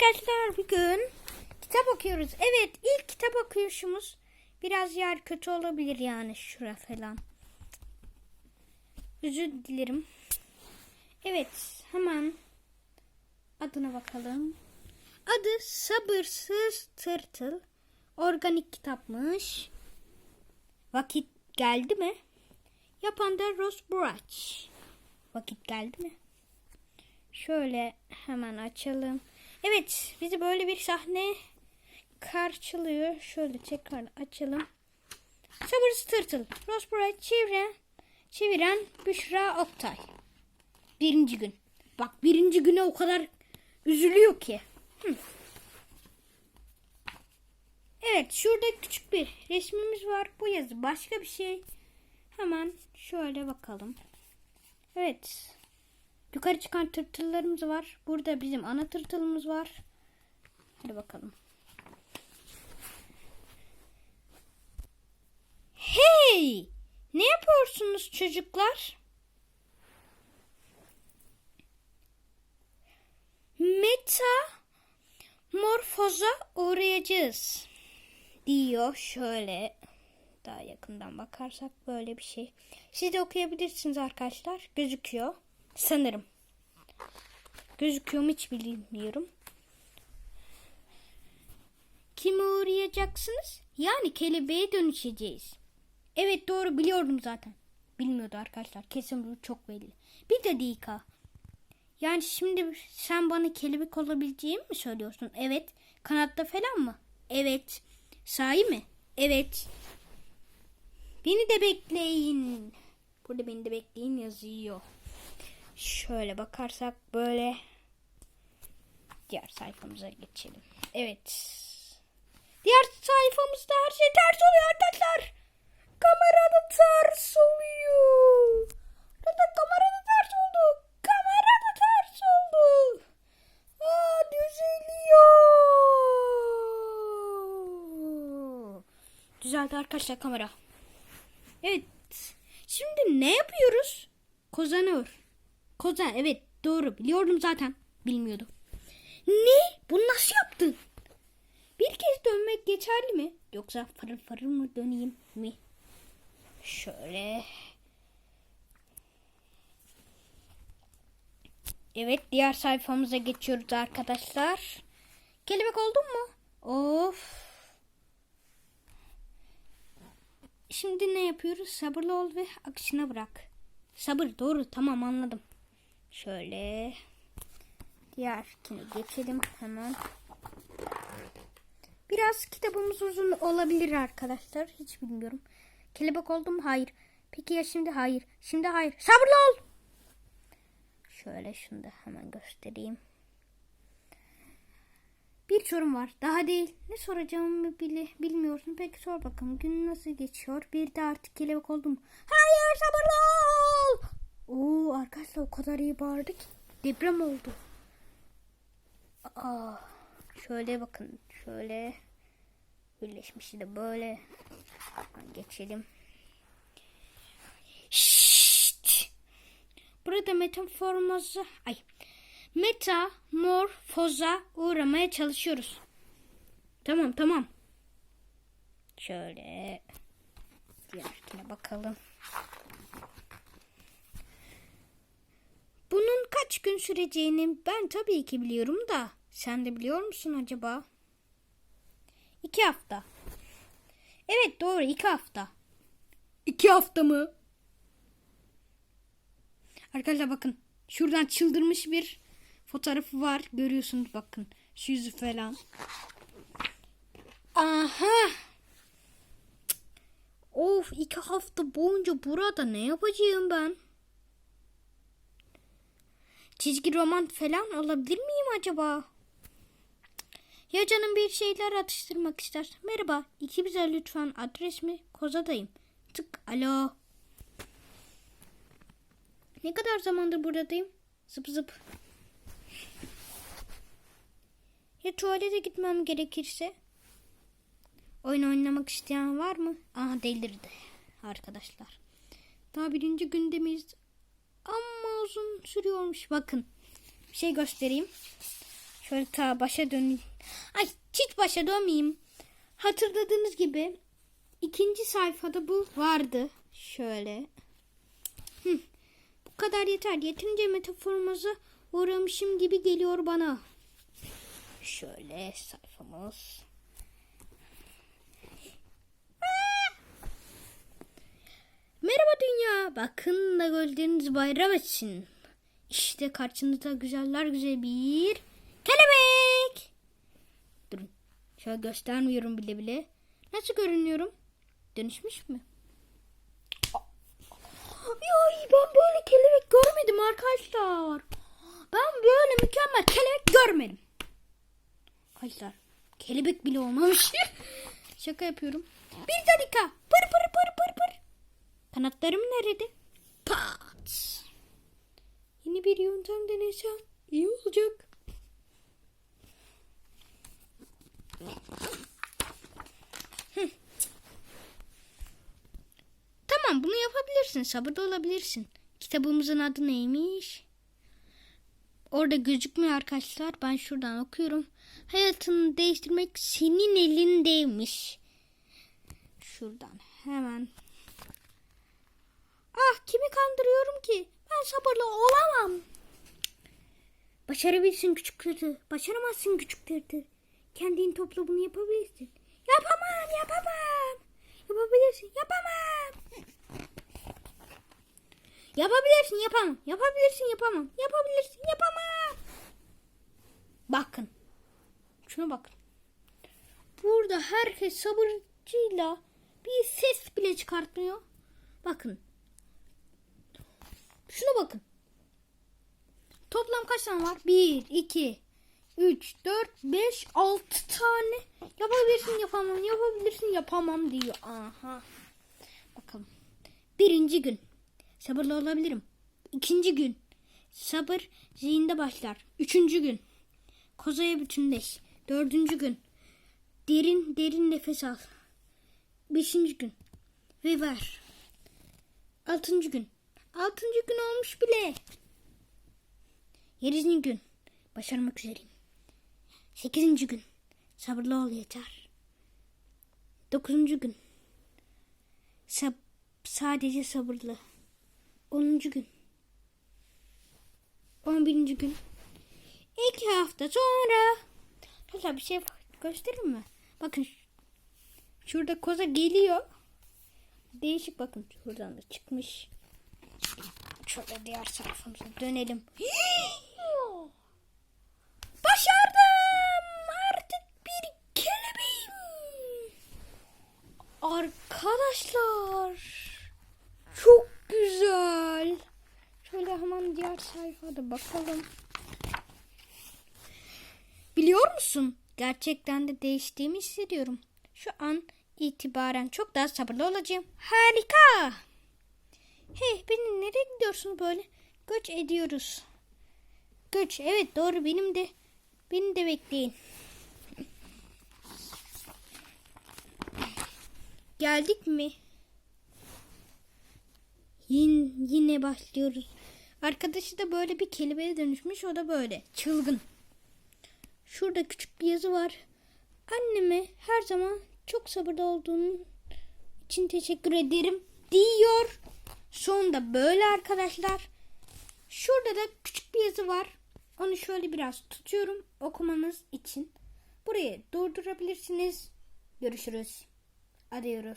arkadaşlar bugün kitap okuyoruz. Evet ilk kitap okuyuşumuz biraz yer kötü olabilir yani şura falan. Özür dilerim. Evet hemen adına bakalım. Adı Sabırsız Tırtıl. Organik kitapmış. Vakit geldi mi? Yapan da Rose Brach. Vakit geldi mi? Şöyle hemen açalım. Evet bizi böyle bir sahne karşılıyor. Şöyle tekrar açalım. Sabırsız Tırtıl. Rose Bright çeviren, çeviren Büşra Oktay. Birinci gün. Bak birinci güne o kadar üzülüyor ki. Hı. Evet şurada küçük bir resmimiz var. Bu yazı başka bir şey. Hemen şöyle bakalım. Evet. Yukarı çıkan tırtıllarımız var. Burada bizim ana tırtılımız var. Hadi bakalım. Hey! Ne yapıyorsunuz çocuklar? Meta morfoza uğrayacağız diyor şöyle daha yakından bakarsak böyle bir şey. Siz de okuyabilirsiniz arkadaşlar. Gözüküyor. Sanırım. Gözüküyor mu hiç bilmiyorum. Kime uğrayacaksınız? Yani kelebeğe dönüşeceğiz. Evet doğru biliyordum zaten. Bilmiyordu arkadaşlar. Kesin bu çok belli. Bir dakika. Yani şimdi sen bana kelebek olabileceğimi mi söylüyorsun? Evet. Kanatta falan mı? Evet. Sahi mi? Evet. Beni de bekleyin. Burada beni de bekleyin yazıyor. Şöyle bakarsak böyle diğer sayfamıza geçelim. Evet. Diğer sayfamızda her şey ters oluyor arkadaşlar. Kamerada ters oluyor. Burada kamerada ters oldu. Kamerada ters oldu. Aa düzeliyor. Düzeldi arkadaşlar kamera. Evet. Şimdi ne yapıyoruz? Kozanıyor. Kozan evet doğru biliyordum zaten. Bilmiyordum. Ne? Bunu nasıl yaptın? Bir kez dönmek geçerli mi? Yoksa farıl farıl mı döneyim mi? Şöyle. Evet diğer sayfamıza geçiyoruz arkadaşlar. Kelebek oldun mu? Of. Şimdi ne yapıyoruz? Sabırlı ol ve akışına bırak. Sabır doğru tamam anladım. Şöyle. Diğerkini geçelim hemen. Biraz kitabımız uzun olabilir arkadaşlar. Hiç bilmiyorum. Kelebek oldum? Hayır. Peki ya şimdi? Hayır. Şimdi hayır. Sabırlı ol. Şöyle şunu da hemen göstereyim. Bir sorum var. Daha değil. Ne soracağımı bile bilmiyorsun. Peki sor bakalım. Gün nasıl geçiyor? Bir de artık kelebek oldum. Hayır sabırlı ol. O kadar iyi bağırdı ki. Deprem oldu. Aa, şöyle bakın. Şöyle. Birleşmişi de böyle. Geçelim. Şşt. Burada metamorfoza ay metamorfoza uğramaya çalışıyoruz. Tamam tamam. Şöyle diğerkine bakalım. Bunun kaç gün süreceğini ben tabii ki biliyorum da sen de biliyor musun acaba? İki hafta. Evet doğru iki hafta. İki hafta mı? Arkadaşlar bakın şuradan çıldırmış bir fotoğrafı var. Görüyorsunuz bakın. Şu yüzü falan. Aha. Of iki hafta boyunca burada ne yapacağım ben? Çizgi roman falan olabilir miyim acaba? Ya canım bir şeyler atıştırmak ister. Merhaba, iki bize lütfen adres mi? Kozadayım. Tık, alo. Ne kadar zamandır buradayım? Zıp zıp. Ya tuvalete gitmem gerekirse? Oyun oynamak isteyen var mı? Aha delirdi arkadaşlar. Daha birinci günde miyiz? Ama uzun sürüyormuş. Bakın bir şey göstereyim. Şöyle ta başa döneyim. Ay hiç başa dönmeyeyim. Hatırladığınız gibi ikinci sayfada bu vardı. Şöyle. Hı. Bu kadar yeter. Yeterince metaforumuza uğramışım gibi geliyor bana. Şöyle sayfamız. Merhaba dünya. Bakın da gördüğünüz bayram için. İşte karşınızda güzeller güzel bir kelebek. Durun. Şöyle göstermiyorum bile bile. Nasıl görünüyorum? Dönüşmüş mü? Ay ben böyle kelebek görmedim arkadaşlar. Ben böyle mükemmel kelebek görmedim. Arkadaşlar kelebek bile olmamış. Şaka yapıyorum. Bir dakika. Pır pır pır pır pır. Kanatlarım nerede? Pat. Yeni bir yöntem denesem iyi olacak. Tamam bunu yapabilirsin. Sabırlı olabilirsin. Kitabımızın adı neymiş? Orada gözükmüyor arkadaşlar. Ben şuradan okuyorum. Hayatını değiştirmek senin elindeymiş. Şuradan hemen. Ah kimi kandırıyorum ki? Ben sabırlı olamam. Başarabilirsin küçük kırdı. Başaramazsın küçük kırdı. Kendin topla bunu yapabilirsin. Yapamam yapamam. Yapabilirsin yapamam. Yapabilirsin yapamam. Yapabilirsin yapamam. Yapabilirsin yapamam. Bakın. Şuna bakın. Burada herkes sabırcıyla bir ses bile çıkartmıyor. Bakın. Şuna bakın. Toplam kaç tane var? 1, 2, 3, 4, 5, 6 tane. Yapabilirsin yapamam, yapabilirsin yapamam diyor. Aha. Bakalım. Birinci gün. Sabırlı olabilirim. İkinci gün. Sabır zihinde başlar. Üçüncü gün. Kozaya bütünleş. Dördüncü gün. Derin derin nefes al. Beşinci gün. Ve ver. Altıncı gün. Altıncı gün olmuş bile. Yedinci gün. Başarmak üzereyim. Sekizinci gün. Sabırlı ol yeter. Dokuzuncu gün. Sab sadece sabırlı. Onuncu gün. On birinci gün. İki hafta sonra. Hatta bir şey göstereyim mi? Bakın. Şurada koza geliyor. Değişik bakın. Şuradan da çıkmış. Şöyle diğer sayfamıza dönelim. Başardım. Artık bir kelebeğim. Arkadaşlar. Çok güzel. Şöyle hemen diğer sayfada bakalım. Biliyor musun? Gerçekten de değiştiğimi hissediyorum. Şu an itibaren çok daha sabırlı olacağım. Harika. Hey beni nereye gidiyorsun böyle? Göç ediyoruz. Göç evet doğru benim de beni de bekleyin. Geldik mi? Yine, yine başlıyoruz. Arkadaşı da böyle bir kelebeğe dönüşmüş. O da böyle çılgın. Şurada küçük bir yazı var. Anneme her zaman çok sabırlı olduğun için teşekkür ederim diyor. Sonunda böyle arkadaşlar. Şurada da küçük bir yazı var. Onu şöyle biraz tutuyorum okumanız için. Burayı durdurabilirsiniz. Görüşürüz. Adiyoruz.